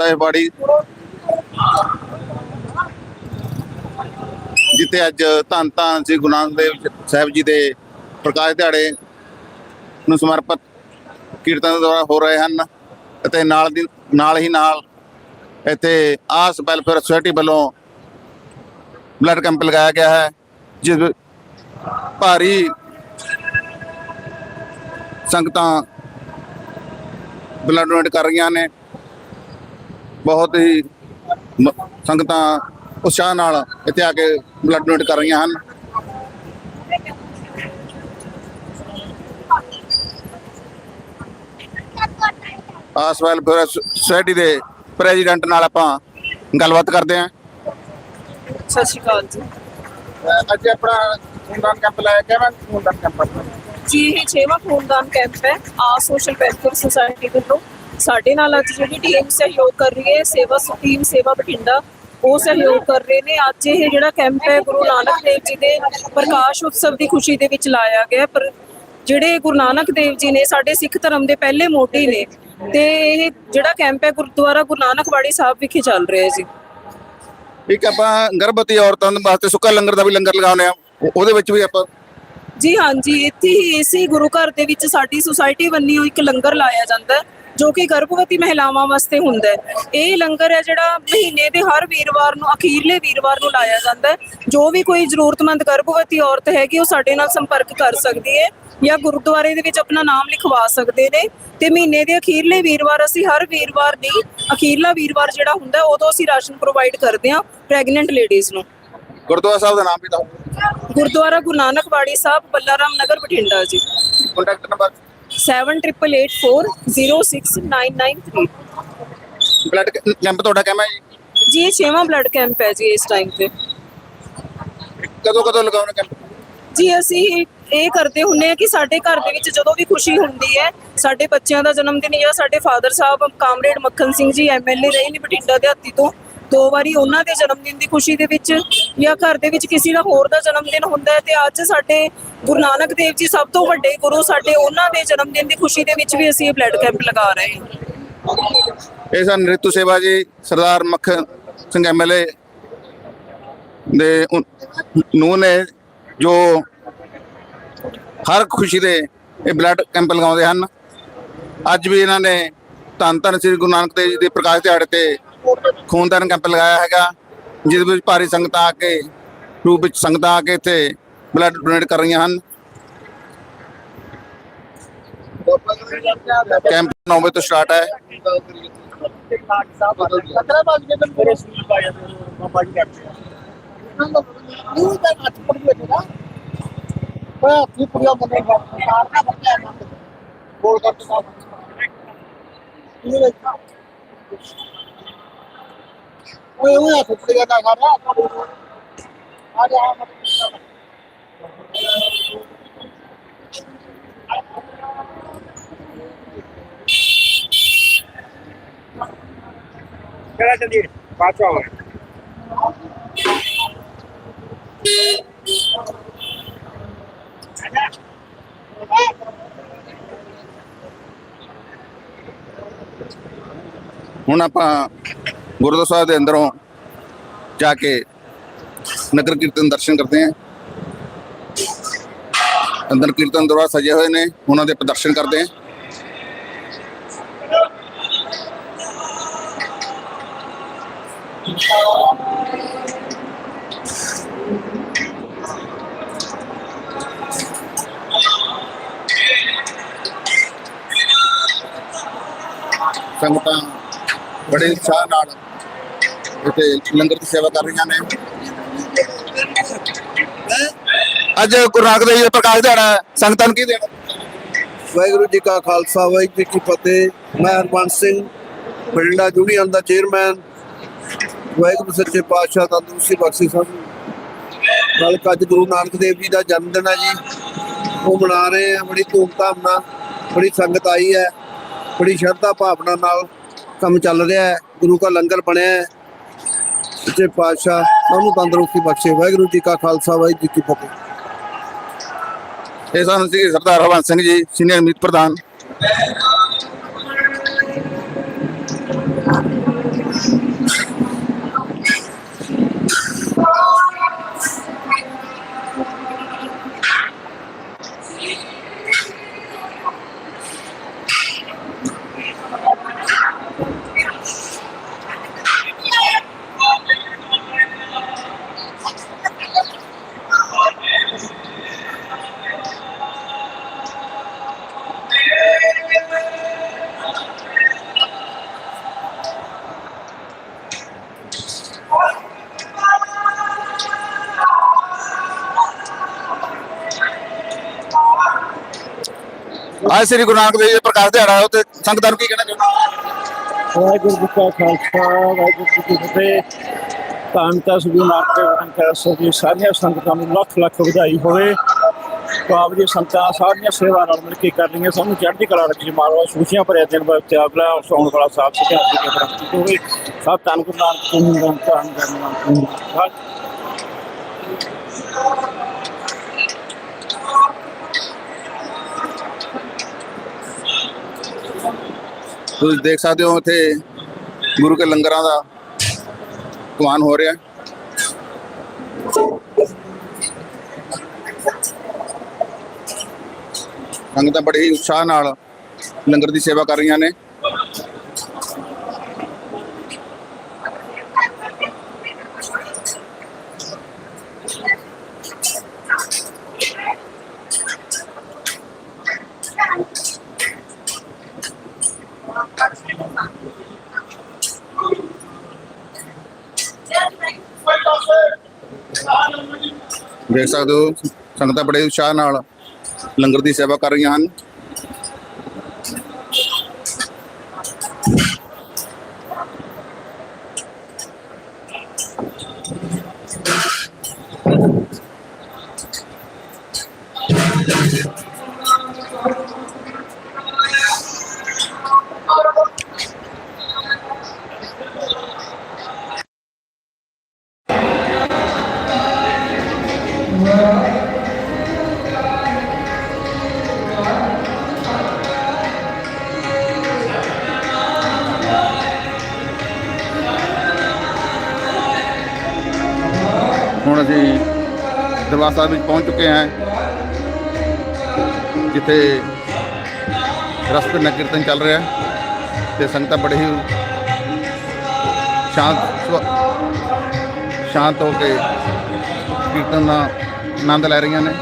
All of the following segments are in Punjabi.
ਸਾਹਿਬਵਾੜੀ ਜਿੱਥੇ ਅੱਜ ਧੰਨ ਧੰਨ ਸ੍ਰੀ ਗੁਰੂ ਨਾਨਕ ਦੇਵ ਸਾਹਿਬ ਜੀ ਦੇ ਪ੍ਰਕਾਸ਼ ਦਿਹਾੜੇ ਨੂੰ ਸਮਰਪਿਤ ਕੀਰਤਨ ਦੇ ਦੁਆਰਾ ਹੋ ਰਹੇ ਹਨ ਅਤੇ ਨਾਲ ਦੀ, ਨਾਲ ਹੀ ਨਾਲ ਇੱਥੇ ਆਸ ਵੈਲਫੇਅਰ ਸੁਸਾਇਟੀ ਵੱਲੋਂ ਬਲੱਡ ਕੈਂਪ ਲਗਾਇਆ ਗਿਆ ਹੈ, ਜਿਸ ਵਿੱਚ ਭਾਰੀ ਸੰਗਤਾਂ ਬਲੱਡ ਡੋਨੇਟ ਕਰ ਰਹੀਆਂ ਨੇ। ਬਹੁਤ ਹੀ ਸੰਗਤਾਂ ਉਤਸ਼ਾਹ ਨਾਲ ਇੱਥੇ ਆ ਕੇ ਬਲੱਡ ਡੋਨੇਟ ਕਰ ਰਹੀਆਂ ਹਨ। ਆਸ ਵੈਲਫੇਅਰ ਸੁਸਾਇਟੀ ਦੇ ਪ੍ਰੈਜ਼ੀਡੈਂਟ ਨਾਲ ਆਪਾਂ ਗੱਲਬਾਤ ਕਰਦੇ ਹਾਂ। ਸਤਿ ਸ਼੍ਰੀ ਅਕਾਲ ਜੀ। ਅੱਜ ਆਪਣਾ ਖੂਨਦਾਨ ਕੈਂਪ ਲਾਇਆ ਮੈਂ ਖੂਨਦਾਨ ਕੈਂਪ ਜੀ ਇਹ ਛੇਵਾਂ ਖੂਨਦਾਨ ਕੈਂਪ ਹੈ ਆ ਸੋਸ਼ਲ ਵੈਲਫੇਅਰ ਸੁਸਾਇਟੀ ਵੱਲੋਂ। ਸਾਡੇ ਨਾਲ ਅੱਜ ਜਿਹੜੀ ਟੀਮ ਸਹਿਯੋਗ ਕਰ ਰਹੀ ਹੈ ਸੇਵਾ ਟੀਮ ਸੇਵਾ ਬਠਿੰਡਾ ਉਹ ਸਹਿਯੋਗ ਕਰ ਰਹੇ ਨੇ। ਅੱਜ ਇਹ ਜਿਹੜਾ ਕੈਂਪ ਹੈ ਗੁਰੂ ਨਾਨਕ ਦੇਵ ਜੀ ਦੇ ਪ੍ਰਕਾਸ਼ ਉਤਸਵ ਦੀ ਖੁਸ਼ੀ ਦੇ ਵਿੱਚ ਲਾਇਆ ਗਿਆ। ਪਰ ਜਿਹੜੇ ਗੁਰੂ ਨਾਨਕ ਦੇਵ ਜੀ ਨੇ ਸਾਡੇ ਸਿੱਖ ਧਰਮ ਦੇ ਪਹਿਲੇ ਮੋਢੀ ਨੇ ਤੇ ਇਹ ਜਿਹੜਾ ਕੈਂਪ ਹੈ ਗੁਰਦੁਆਰਾ ਗੁਰੂ ਨਾਨਕ ਵਾੜੀ ਸਾਹਿਬ ਵਿਖੇ ਚੱਲ ਰਿਹਾ ਹੈ ਜੀ। ਇੱਕ ਆਪਾਂ ਗਰਭਵਤੀ ਔਰਤਾਂ ਦੇ ਵਾਸਤੇ ਸੁੱਕਾ ਲੰਗਰ ਦਾ ਵੀ ਲੰਗਰ ਲਗਾਉਂਦੇ ਆ ਉਹ- ਉਹਦੇ ਵਿੱਚ ਵੀ ਆਪਾਂ ਜੀ ਹਾਂਜੀ ਇੱਥੇ ਹੀ ਇਸੇ ਗੁਰੂ ਘਰ ਦੇ ਵਿੱਚ ਸਾਡੀ ਸੁਸਾਇਟੀ ਬੰਨੀ ਹੋਈ ਇੱਕ ਲੰਗਰ ਲਾਇਆ ਜਾਂਦਾ ਹੈ। ਜੋ ਕਿ ਗਰਭਵਤੀ ਮਹਿਲਾਵਾਂ ਵਾਸਤੇ ਹੁੰਦਾ ਹੈ। ਇਹ ਲੰਗਰ ਹੈ ਜਿਹੜਾ ਮਹੀਨੇ ਦੇ ਹਰ ਵੀਰਵਾਰ ਨੂੰ ਅਖੀਰਲੇ ਵੀਰਵਾਰ ਨੂੰ ਲਾਇਆ ਜਾਂਦਾ ਹੈ। ਜੋ ਵੀ ਕੋਈ ਜ਼ਰੂਰਤਮੰਦ ਗਰਭਵਤੀ ਔਰਤ ਹੈਗੀ ਉਹ ਸਾਡੇ ਨਾਲ ਸੰਪਰਕ ਕਰ ਸਕਦੀ ਹੈ ਜਾਂ ਗੁਰਦੁਆਰੇ ਦੇ ਵਿੱਚ ਆਪਣਾ ਨਾਮ ਲਿਖਵਾ ਸਕਦੇ ਨੇ। ਤੇ ਮਹੀਨੇ ਦੇ ਅਖੀਰਲੇ ਵੀਰਵਾਰ ਅਸੀਂ ਹਰ ਵੀਰਵਾਰ ਨਹੀਂ ਅਖੀਰਲਾ ਵੀਰਵਾਰ ਜਿਹੜਾ ਹੁੰਦਾ ਉਦੋਂ ਅਸੀਂ ਰਾਸ਼ਨ ਪ੍ਰੋਵਾਈਡ ਕਰਦੇ ਹਾਂ ਪ੍ਰੈਗਨੈਂਟ ਲੇਡੀਜ਼ ਨੂੰ। ਗੁਰਦੁਆਰਾ ਸਾਹਿਬ ਦਾ ਨਾਮ ਵੀ ਦੱਸੋ। ਗੁਰਦੁਆਰਾ ਗੁਰੂ ਨਾਨਕ ਵਾੜੀ ਸਾਹਿਬ ਬੱਲਾਰਾਮ ਨਗਰ ਬਠਿੰਡਾ ਜੀ। ਕੰਟੈਕਟ ਨੰਬਰ 7884406993 ਬਲੱਡ ਕੈਂਪ ਤੁਹਾਡਾ ਹੈ ਜੀ? ਜੀ ਇਹ ਛੇਵਾਂ ਬਲੱਡ ਕੈਂਪ ਹੈ ਜੀ ਇਸ ਟਾਈਮ ਤੇ। ਕਦੋਂ ਕਦੋਂ ਲਗਾਉਣਾ ਕੈਂਪ ਜੀ ਅਸੀਂ ਇਹ ਕਰਦੇ ਹੁੰਨੇ ਆ ਕਿ ਸਾਡੇ ਘਰ ਦੇ ਵਿੱਚ ਜਦੋਂ ਵੀ ਖੁਸ਼ੀ ਹੁੰਦੀ ਹੈ ਸਾਡੇ ਬੱਚਿਆਂ ਦਾ ਜਨਮ ਦਿਨ ਜਾਂ ਸਾਡੇ father Sahib comrade Makhan Singh ji MLA ਰਹੇ ਨੇ ਬਠਿੰਡਾ ਦਿਹਾਤੀ ਤੋਂ ਦੋ ਵਾਰੀ ਉਹਨਾਂ ਦੇ ਜਨਮ ਦਿਨ ਦੀ ਖੁਸ਼ੀ ਦੇ ਵਿੱਚ ਜਾਂ ਘਰ ਦੇ ਵਿੱਚ ਕਿਸੇ ਦਾ ਹੋਰ ਦਾ ਜਨਮ ਦਿਨ ਹੁੰਦਾ ਹੈ ਤੇ ਅੱਜ ਸਾਡੇ ਗੁਰੂ ਨਾਨਕ ਦੇਵ ਜੀ ਸਭ ਤੋਂ ਵੱਡੇ ਗੁਰੂ ਸਾਡੇ ਉਹਨਾਂ ਦੇ ਜਨਮ ਦਿਨ ਦੀ ਖੁਸ਼ੀ ਦੇ ਵਿੱਚ ਵੀ ਅਸੀਂ ਇਹ ਬਲੱਡ ਕੈਂਪ ਲਗਾ ਰਹੇ ਹਾਂ। ਇਹ ਸਨ ਰਿਤੂ ਸੇਵਾ ਜੀ, ਸਰਦਾਰ ਮੱਖਣ ਸਿੰਘ ਐਮਐਲਏ ਦੇ ਨੂੰ ਨੇ ਜੋ ਹਰ ਖੁਸ਼ੀ ਦੇ ਇਹ ਬਲੱਡ ਕੈਂਪ ਲਗਾਉਂਦੇ ਹਨ। ਅੱਜ ਵੀ ਇਹਨਾਂ ਨੇ ਧੰਨ ਧੰਨ ਸ੍ਰੀ ਗੁਰੂ ਨਾਨਕ ਦੇਵ ਜੀ ਦੇ ਪ੍ਰਕਾਸ਼ ਦਿਹਾੜੇ ਤੇ ਖੂਨਦਾਨ ਕੈਂਪ ਲਗਾਇਆ ਹੈਗਾ ਜਿਸ ਵਿੱਚ ਭਾਰੀ ਸੰਗਤਾਂ ਆ ਕੇ, ਰੂਪ ਵਿੱਚ ਸੰਗਤਾਂ ਆ ਕੇ ਇੱਥੇ ਬਲੱਡ ਡੋਨੇਟ ਕਰ ਰਹੀਆਂ ਹਨ। ਕੈਂਪ 9 ਵਜੇ ਤੋਂ ਸਟਾਰਟ ਹੈ। ਓਏ ਓਏ ਆ ਫੁੱਟਿਆ ਨਾ ਕਰ ਆ ਆ ਜਾ चला चलिए पाँचवा हुआ ਹੁਣ ਆਪਾਂ ਗੁਰਦੁਆਰਾ ਸਾਹਿਬ ਦੇ ਅੰਦਰੋਂ ਜਾ ਕੇ ਨਗਰ ਕੀਰਤਨ ਦਰਸ਼ਨ ਕਰਦੇ ਹਾਂ ਅੰਦਰ ਕੀਰਤਨ ਦਰਬਾਰ ਸਜੇ ਹੋਏ ਨੇ, ਉਹਨਾਂ ਦੇ ਪ੍ਰਦਰਸ਼ਨ ਕਰਦੇ ਹਾਂ ਸੰਗਤਾਂ ਬੜੇ ਉਤਸ਼ਾਹ ਨਾਲ ਇੱਥੇ ਲੰਗਰ ਦੀ ਸੇਵਾ ਕਰ ਰਹੀਆਂ ਨੇ। ਅੱਜ ਗੁਰੂ ਨਾਨਕ ਦੇਵ ਜੀ ਦਾ ਪ੍ਰਕਾਸ਼ ਦਿਹਾੜਾ ਹੈ। ਸੰਗਤਾਂ ਨੂੰ ਕੀ ਦੇਣਾ? ਵਾਹਿਗੁਰੂ ਜੀ ਕਾ ਖਾਲਸਾ, ਵਾਹਿਗੁਰੂ ਜੀ ਕੀ ਫਤਿਹ। ਮੈਂ ਹਰਬੰਸ ਸਿੰਘ, ਬਠਿੰਡਾ ਯੂਨੀਅਨ ਦਾ ਚੇਅਰਮੈਨ। ਵਾਹਿਗੁਰੂ ਸੱਚੇ ਪਾਤਸ਼ਾਹ, ਤੰਦਰੁਸਤੀ ਬਖਸ਼ੇ ਸਾਨੂੰ ਨਾਲ ਅੱਜ ਗੁਰੂ ਨਾਨਕ ਦੇਵ ਜੀ ਦਾ ਜਨਮ ਦਿਨ ਹੈ ਜੀ। ਉਹ ਮਨਾ ਰਹੇ ਆ, ਬੜੀ ਧੂਮਧਾਮ ਨਾਲ, ਬੜੀ ਸੰਗਤ ਆਈ ਹੈ। ਬੜੀ ਸ਼ਰਧਾ ਭਾਵਨਾ ਨਾਲ ਕੰਮ ਚੱਲ ਰਿਹਾ ਹੈ। ਗੁਰੂ ਦਾ ਲੰਗਰ ਬਣਿਆ ਹੈ। ਸੱਚੇ ਪਾਤਸ਼ਾਹ ਸਾਨੂੰ ਤੰਦਰੁਸਤੀ ਬਖਸ਼ੇ, ਵਾਹਿਗੁਰੂ ਜੀ ਕਾ ਖਾਲਸਾ, ਵਾਹਿਗੁਰੂ ਜੀ ਕੀ ਫਤਿਹ। ਇਹ ਸਨ ਸੀ ਸਰਦਾਰ ਹਰਵੰਸ ਸਿੰਘ ਜੀ, ਸੀਨੀਅਰ ਮੀਤ ਪ੍ਰਧਾਨ। ਅੱਜ ਸ੍ਰੀ ਗੁਰੂ ਨਾਨਕ ਦੇਵ ਜੀ ਦਾ ਪ੍ਰਕਾਸ਼ ਦਿਹਾੜਾ ਹੈ ਤੇ ਸੰਗਤਾਂ ਨੂੰ ਕੀ ਕਹਿਣਾ ਚਾਹੁੰਦੇ ਵਾਹਿਗੁਰੂ ਜੀ ਕਾ ਖਾਲਸਾ ਵਾਹਿਗੁਰੂ ਜੀ ਕੀ ਫਤਿਹ ਧੰਨਤਾ ਸ੍ਰੀ ਨਾਨਕ ਦੇਵ ਜੀ ਕਾ ਜੀ ਸਾਰੀਆਂ ਸੰਗਤਾਂ ਨੂੰ ਲੱਖ ਲੱਖ ਵਧਾਈ ਹੋਵੇ ਬਾਬ ਜੀ ਸੰਗਤਾਂ ਸਾਰੀਆਂ ਸੇਵਾ ਨਾਲ ਮਿਲ ਕੇ ਕਰ ਰਹੀਆਂ ਸਾਨੂੰ ਚੜ੍ਹਦੀ ਕਲਾ ਰੱਖੀ ਮਾਰੋ ਖੁਸ਼ੀਆਂ ਭਰਿਆ ਦਿਨ ਬਾਅਦ ਤੇ ਅਗਲਾ ਸੌਣ ਵਾਲਾ ਸਾਹਿਬ ਸਿੱਖਿਆ ਸੀ ਕਿ ਪ੍ਰਾਪਤੀ ਹੋਵੇ ਸਭ ਧੰਨ ਗੁਰੂ ਨਾਨਕ ਜੀ ਦਾ ਧੰਨ ਕਰਨਾ ਤੁਸੀਂ ਦੇਖ ਸਕਦੇ ਹੋ ਇੱਥੇ ਗੁਰੂ ਕੇ ਲੰਗਰਾਂ ਦਾ ਕਮਾਨ ਹੋ ਰਿਹਾ। ਸੰਗਤਾਂ ਬੜੇ ਹੀ ਉਤਸ਼ਾਹ ਨਾਲ ਲੰਗਰ ਦੀ ਸੇਵਾ ਕਰ ਰਹੀਆਂ ਨੇ। ਦੇਖ ਸਕਦੇ ਹੋ ਸੰਗਤਾਂ ਬੜੇ ਉਤਸ਼ਾਹ ਨਾਲ ਲੰਗਰ ਦੀ ਸੇਵਾ ਕਰ ਰਹੀਆਂ ਹਨ। ਦਰਬਾਰ ਸਾਹਿਬ ਵਿੱਚ ਪਹੁੰਚ ਚੁੱਕੇ ਹਾਂ। ਜਿੱਥੇ ਰਸਤੇ ਨਗਰ ਕੀਰਤਨ ਚੱਲ ਰਿਹਾ ਹੈ ਤੇ ਸੰਗਤਾਂ ਬੜੇ ਹੀ ਸ਼ਾਂਤ ਸ਼ਾਂਤ ਹੋ ਕੇ ਕੀਰਤਨ ਦਾ ਆਨੰਦ ਲੈ ਰਹੀਆਂ ਨੇ।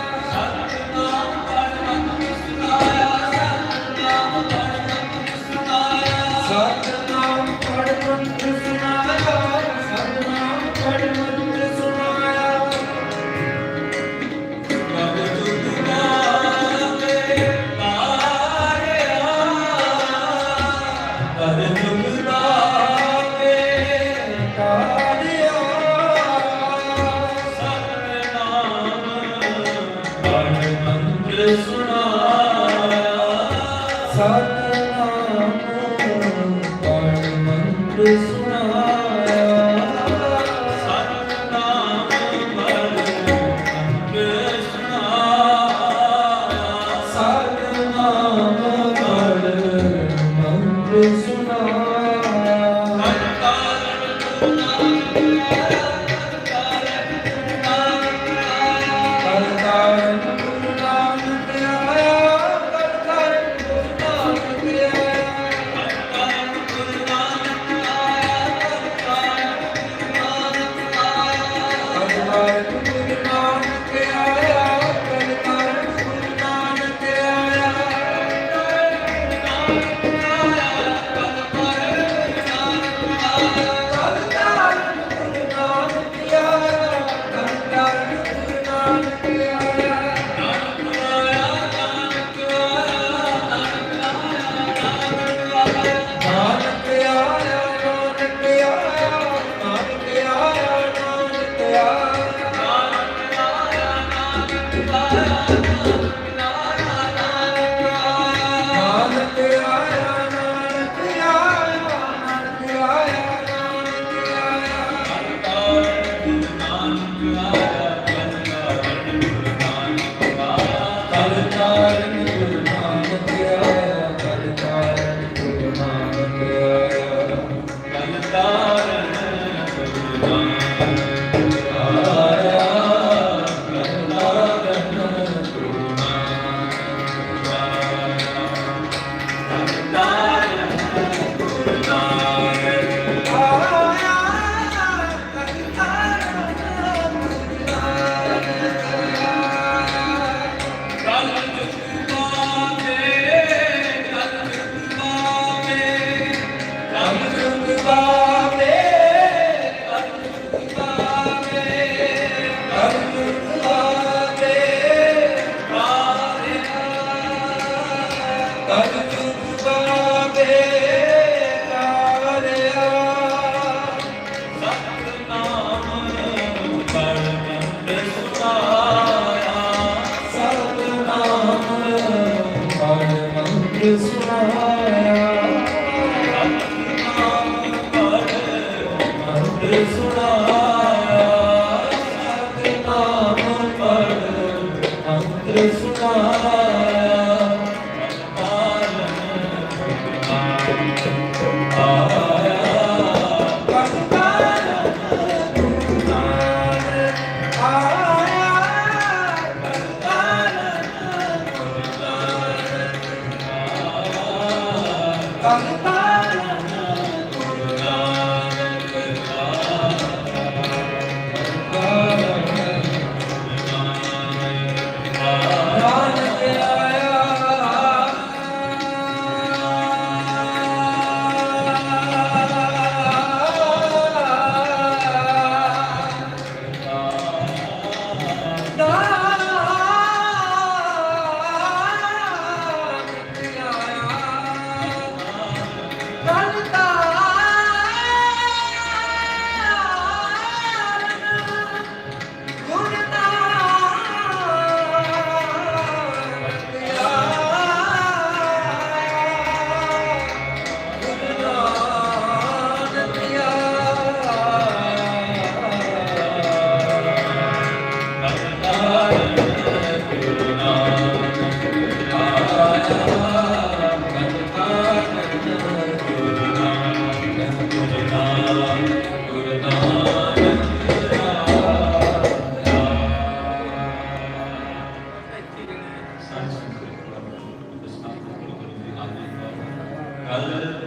Matthews. ਆ